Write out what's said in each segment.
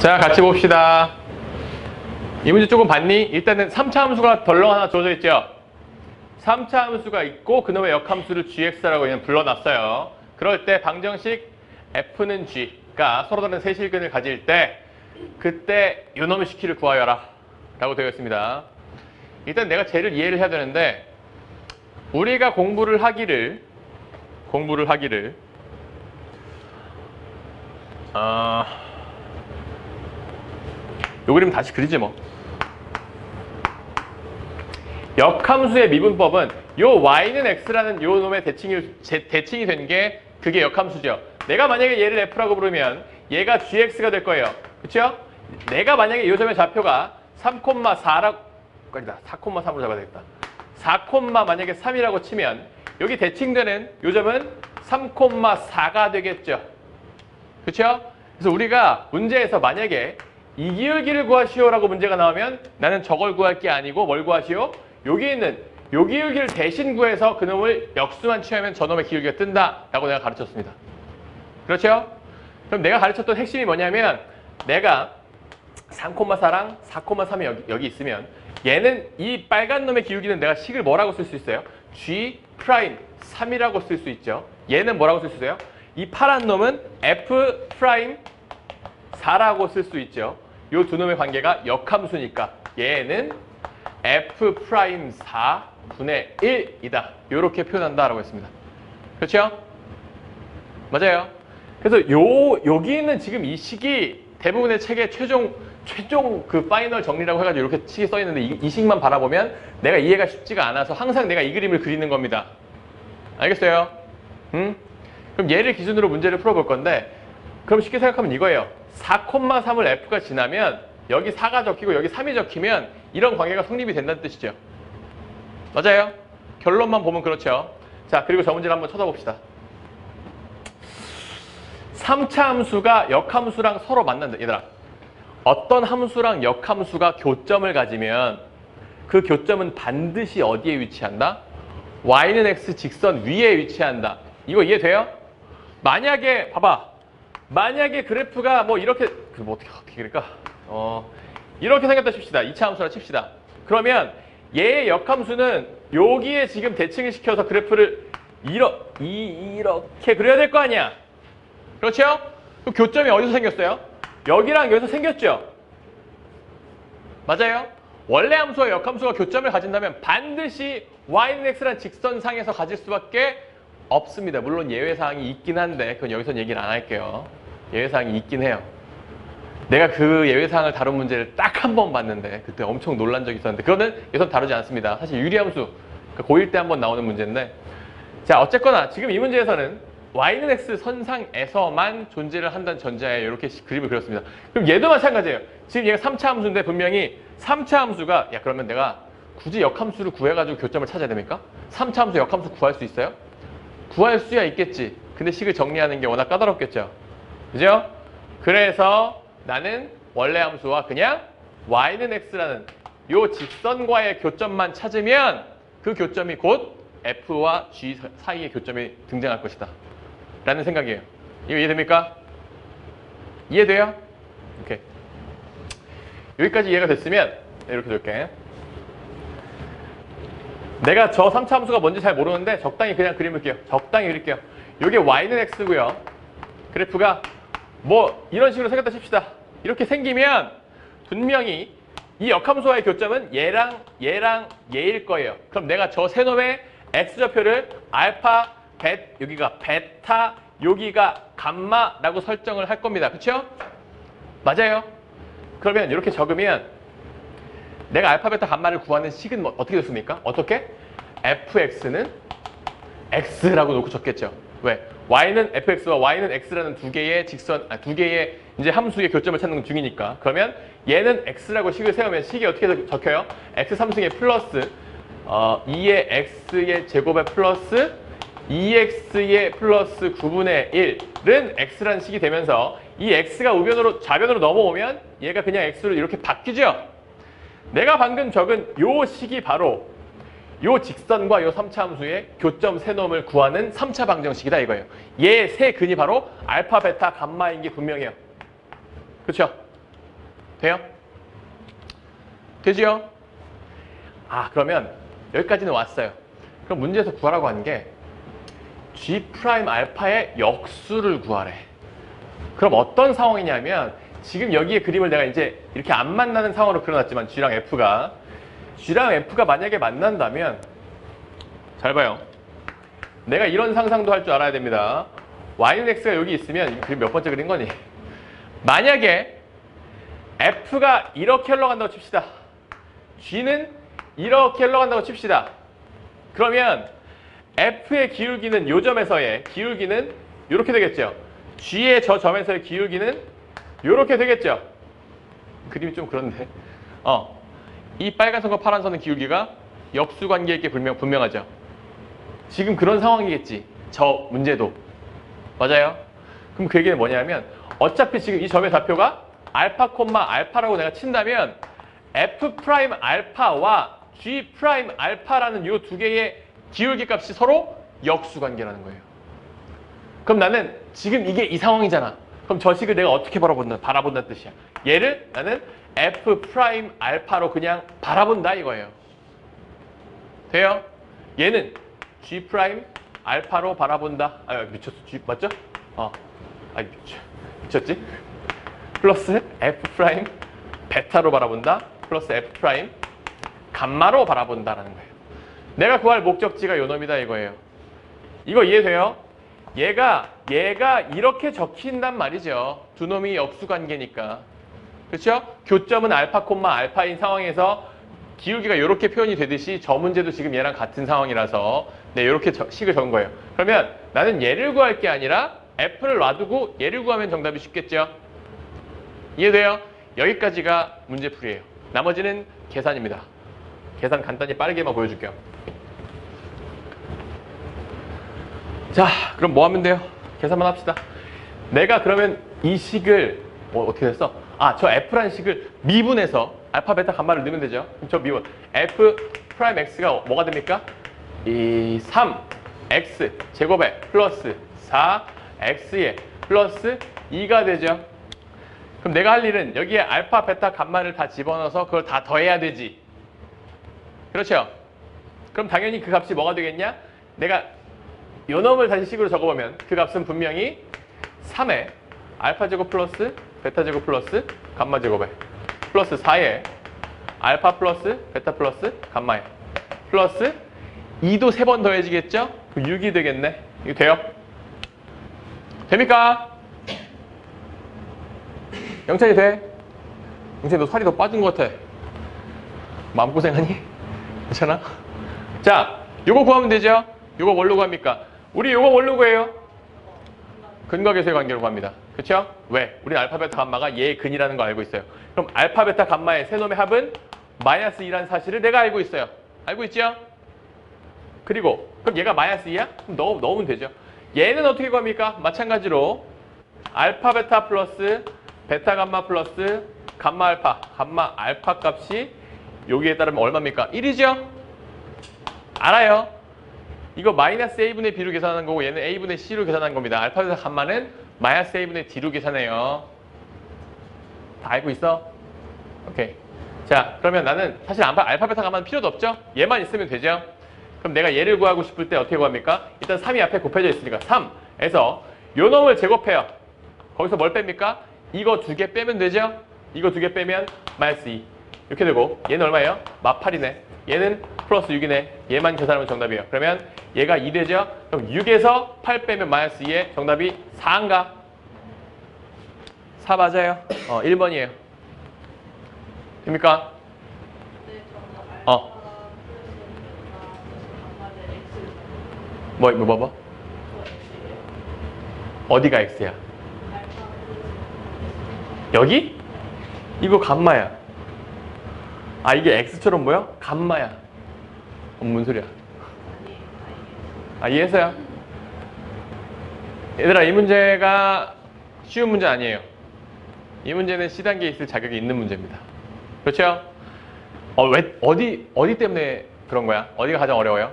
자, 같이 봅시다. 이 문제 조금 봤니? 일단은 3차 함수가 덜렁 하나 주어져 있죠? 3차 함수가 있고 그놈의 역함수를 gx라고 그냥 불러놨어요. 그럴 때 방정식 f는 g가 서로 다른 세실근을 가질 때 그때 요놈의 식키를 구하여라 라고 되어 있습니다. 일단 내가 쟤를 이해를 해야 되는데 우리가 공부를 하기를 공부를 하기를 아... 요 그림 다시 그리지 뭐. 역함수의 미분법은 요 y는 x라는 요 놈의 대칭이 제- 대칭이 된 게 그게 역함수죠. 내가 만약에 얘를 f라고 부르면 얘가 gx가 될 거예요. 그렇죠? 내가 만약에 요 점의 좌표가 3,4라고 아니다. 4,3으로 잡아야 되겠다. 4, 만약에 3이라고 치면 여기 대칭되는 요 점은 3,4가 되겠죠. 그렇죠? 그래서 우리가 문제에서 만약에 이기울기를 구하시오라고 문제가 나오면 나는 저걸 구할 게 아니고 뭘 구하시오? 여기 있는 요 기울기를 대신 구해서 그놈을 역수만 취하면 저놈의 기울기가 뜬다라고 내가 가르쳤습니다. 그렇죠? 그럼 내가 가르쳤던 핵심이 뭐냐면 내가 3,4랑 4,3이 여기, 여기 있으면 얘는 이 빨간 놈의 기울기는 내가 식을 뭐라고 쓸 수 있어요? G 프라임 3이라고 쓸 수 있죠. 얘는 뭐라고 쓸 수 있어요? 이 파란 놈은 F 프라임 4라고 쓸 수 있죠. 이두 놈의 관계가 역함수니까 얘는 F 프라임 4 분의 1이다. 이렇게 표현한다라고 했습니다. 그렇죠? 맞아요. 그래서 요 여기는 지금 이 식이 대부분의 책의 최종 최종 그 파이널 정리라고 해가지고 이렇게 식이 써 있는데 이, 이 식만 바라보면 내가 이해가 쉽지가 않아서 항상 내가 이 그림을 그리는 겁니다. 알겠어요? 음? 그럼 얘를 기준으로 문제를 풀어볼 건데 그럼 쉽게 생각하면 이거예요. 4,3을 f가 지나면 여기 4가 적히고 여기 3이 적히면 이런 관계가 성립이 된다는 뜻이죠. 맞아요? 결론만 보면 그렇죠. 자, 그리고 저 문제를 한번 쳐다봅시다. 3차 함수가 역함수랑 서로 만난다. 얘들아. 어떤 함수랑 역함수가 교점을 가지면 그 교점은 반드시 어디에 위치한다? y는 x 직선 위에 위치한다. 이거 이해돼요? 만약에 봐봐. 만약에 그래프가 뭐 이렇게 그뭐 어떻게 어떻게 그럴까? 어 이렇게 생겼다 칩시다. 2차 함수라 칩시다. 그러면 얘의 역함수는 여기에 지금 대칭을 시켜서 그래프를 이러, 이, 이렇게 그려야 될 거 아니야. 그렇죠? 그 교점이 어디서 생겼어요? 여기랑 여기서 생겼죠? 맞아요? 원래 함수와 역함수가 교점을 가진다면 반드시 y는 x란 직선상에서 가질 수밖에 없습니다. 물론 예외사항이 있긴 한데 그건 여기서 얘기를 안 할게요. 예외사항이 있긴 해요. 내가 그 예외사항을 다룬 문제를 딱 한 번 봤는데 그때 엄청 놀란 적이 있었는데 그거는 여기서 다루지 않습니다. 사실 유리함수 그 고1 때 한 번 나오는 문제인데 자 어쨌거나 지금 이 문제에서는 y는 x 선상에서만 존재를 한다는 전제하에 이렇게 시- 그림을 그렸습니다. 그럼 얘도 마찬가지예요. 지금 얘가 3차 함수인데 분명히 3차 함수가 야 그러면 내가 굳이 역함수를 구해가지고 교점을 찾아야 됩니까? 3차 함수 역함수 구할 수 있어요? 구할 수야 있겠지. 근데 식을 정리하는 게 워낙 까다롭겠죠. 그죠? 그래서 나는 원래 함수와 그냥 y는 x라는 요 직선과의 교점만 찾으면 그 교점이 곧 f와 g 사이의 교점이 등장할 것이다. 라는 생각이에요. 이거 이해됩니까? 이해돼요? 오케이. 여기까지 이해가 됐으면 이렇게 줄게. 내가 저 3차 함수가 뭔지 잘 모르는데 적당히 그냥 그림을게요. 적당히 그릴게요. 이게 y는 x고요. 그래프가 뭐 이런 식으로 생겼다 칩시다. 이렇게 생기면 분명히 이 역함수와의 교점은 얘랑 얘랑 얘일 거예요. 그럼 내가 저 세 놈의 x좌표를 알파, 베 여기가 베타, 여기가 감마라고 설정을 할 겁니다. 그렇죠? 맞아요. 그러면 이렇게 적으면 내가 알파, 베타, 감마를 구하는 식은 뭐 어떻게 됐습니까? 어떻게? fx는 x라고 놓고 적겠죠. 왜? y는 fx와 y는 x라는 두 개의 직선, 아, 두 개의 이제 함수의 교점을 찾는 중이니까. 그러면 얘는 x라고 식을 세우면 식이 어떻게 적- 적혀요? x 3승의 플러스 어, 2의 x의 제곱의 플러스 2x의 플러스 9분의 1은 x라는 식이 되면서 이 x가 우변으로 좌변으로 넘어오면 얘가 그냥 x로 이렇게 바뀌죠. 내가 방금 적은 요 식이 바로 요 직선과 요 3차 함수의 교점 세놈을 구하는 3차 방정식이다 이거예요. 얘 세 근이 바로 알파, 베타, 감마인 게 분명해요. 그렇죠? 돼요? 되지요? 아 그러면 여기까지는 왔어요. 그럼 문제에서 구하라고 하는 게 G 알파의 역수를 구하래. 그럼 어떤 상황이냐면 지금 여기에 그림을 내가 이제 이렇게 안 만나는 상황으로 그려놨지만 G랑 F가 G랑 F가 만약에 만난다면 잘 봐요. 내가 이런 상상도 할 줄 알아야 됩니다. Y는 X가 여기 있으면 이 그림 몇 번째 그린 거니? 만약에 F가 이렇게 흘러간다고 칩시다. G는 이렇게 흘러간다고 칩시다. 그러면 F의 기울기는 요 점에서의 기울기는 이렇게 되겠죠. G의 저 점에서의 기울기는 이렇게 되겠죠. 그림이 좀 그런데. 어. 이 빨간 선과 파란 선의 기울기가 역수 관계 있게 분명, 분명하죠. 지금 그런 상황이겠지. 저 문제도. 맞아요? 그럼 그 얘기는 뭐냐면 어차피 지금 이 점의 좌표가 알파 콤마 알파라고 내가 친다면 F 프라임 알파와 G 프라임 알파라는 이 두 개의 기울기 값이 서로 역수 관계라는 거예요. 그럼 나는 지금 이게 이 상황이잖아. 그럼 저 식을 내가 어떻게 바라본다, 바라본다는 뜻이야. 얘를 나는 F 프라임 알파로 그냥 바라본다 이거예요. 돼요? 얘는 G 프라임 알파로 바라본다. 아 미쳤어. G 맞죠? 어. 아 미쳐. 미쳤지? 플러스 F 프라임 베타로 바라본다. 플러스 F 프라임 감마로 바라본다라는 거예요. 내가 구할 목적지가 요 놈이다 이거예요. 이거 이해돼요? 얘가 얘가 이렇게 적힌단 말이죠. 두 놈이 역수 관계니까. 그렇죠? 교점은 알파 콤마 알파인 상황에서 기울기가 이렇게 표현이 되듯이 저 문제도 지금 얘랑 같은 상황이라서 네, 이렇게 식을 적은 거예요. 그러면 나는 얘를 구할 게 아니라 F를 놔두고 얘를 구하면 정답이 쉽겠죠? 이해돼요? 여기까지가 문제풀이에요. 나머지는 계산입니다. 계산 간단히 빠르게만 보여줄게요. 자, 그럼 뭐 하면 돼요? 계산만 합시다. 내가 그러면 이 식을 어, 어떻게 됐어? 아, 저 F라는 식을 미분해서 알파, 베타, 감마를 넣으면 되죠. 저 미분 F 프라임 X가 뭐가 됩니까? 이 3X 제곱에 플러스 4X에 플러스 2가 되죠. 그럼 내가 할 일은 여기에 알파, 베타, 감마를 다 집어넣어서 그걸 다 더해야 되지. 그렇죠? 그럼 당연히 그 값이 뭐가 되겠냐? 내가 요 놈을 다시 식으로 적어보면 그 값은 분명히 3에 알파 제곱 플러스 베타 제곱 플러스 감마 제곱에 플러스 4에 알파 플러스 베타 플러스 감마에 플러스 2도 세번 더해지겠죠? 그럼 6이 되겠네. 이거 돼요? 됩니까? 영찬이 돼? 영찬이 너 살이 더 빠진 것 같아. 마음고생하니? 괜찮아? 자, 요거 구하면 되죠? 요거 뭘로 구합니까? 우리 요거 뭘로 구해요? 계수의 관계로 구합니다. 그렇죠? 왜? 우리 알파, 베타, 감마가 얘의 근이라는 거 알고 있어요. 그럼 알파, 베타, 감마의 세 놈의 합은 마이너스 2라는 사실을 내가 알고 있어요. 알고 있죠? 그리고 그럼 얘가 마이너스 2야? 그럼 넣, 넣으면 되죠. 얘는 어떻게 구합니까? 마찬가지로 알파, 베타 플러스 베타, 감마 플러스 감마, 알파, 감마, 알파 값이 여기에 따르면 얼마입니까? 1이죠? 알아요. 이거 마이너스 a분의 b로 계산하는 거고 얘는 a분의 c로 계산한 겁니다. 알파 베타 감마는 마이너스 a분의 d로 계산해요. 다 알고 있어? 오케이. 자, 그러면 나는 사실 알파, 알파 베타 감마는 필요도 없죠? 얘만 있으면 되죠? 그럼 내가 얘를 구하고 싶을 때 어떻게 구합니까? 일단 3이 앞에 곱해져 있으니까 3에서 요 놈을 제곱해요. 거기서 뭘 뺍니까? 이거 두 개 빼면 되죠? 이거 두 개 빼면 마이너스 2. 이렇게 되고 얘는 얼마예요? 마팔이네. 얘는 플러스 6이네. 얘만 계산하면 정답이에요. 그러면 얘가 2 되죠? 그럼 6에서 8 빼면 마이너스 2에 정답이 4인가? 4 맞아요. 어, 1번이에요. 됩니까? 어. 뭐, 뭐, 뭐, 뭐? 어디가 X야? 여기? 이거 감마야. 아, 이게 X처럼 보여? 감마야. 어, 뭔 소리야? 아, 이해했어요? 얘들아, 이 문제가 쉬운 문제 아니에요. 이 문제는 C단계에 있을 자격이 있는 문제입니다. 그렇죠? 어, 왜, 어디, 어디 때문에 그런 거야? 어디가 가장 어려워요?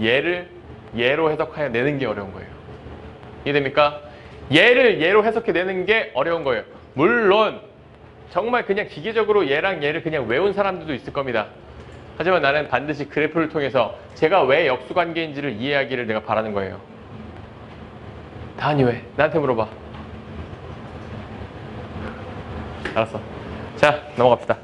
얘를 얘로 해석하여 내는 게 어려운 거예요. 이해됩니까? 얘를 얘로 해석해 내는 게 어려운 거예요. 물론 정말 그냥 기계적으로 얘랑 얘를 그냥 외운 사람들도 있을 겁니다. 하지만 나는 반드시 그래프를 통해서 제가 왜 역수관계인지를 이해하기를 내가 바라는 거예요. 다니 왜? 나한테 물어봐. 알았어. 자, 넘어갑시다.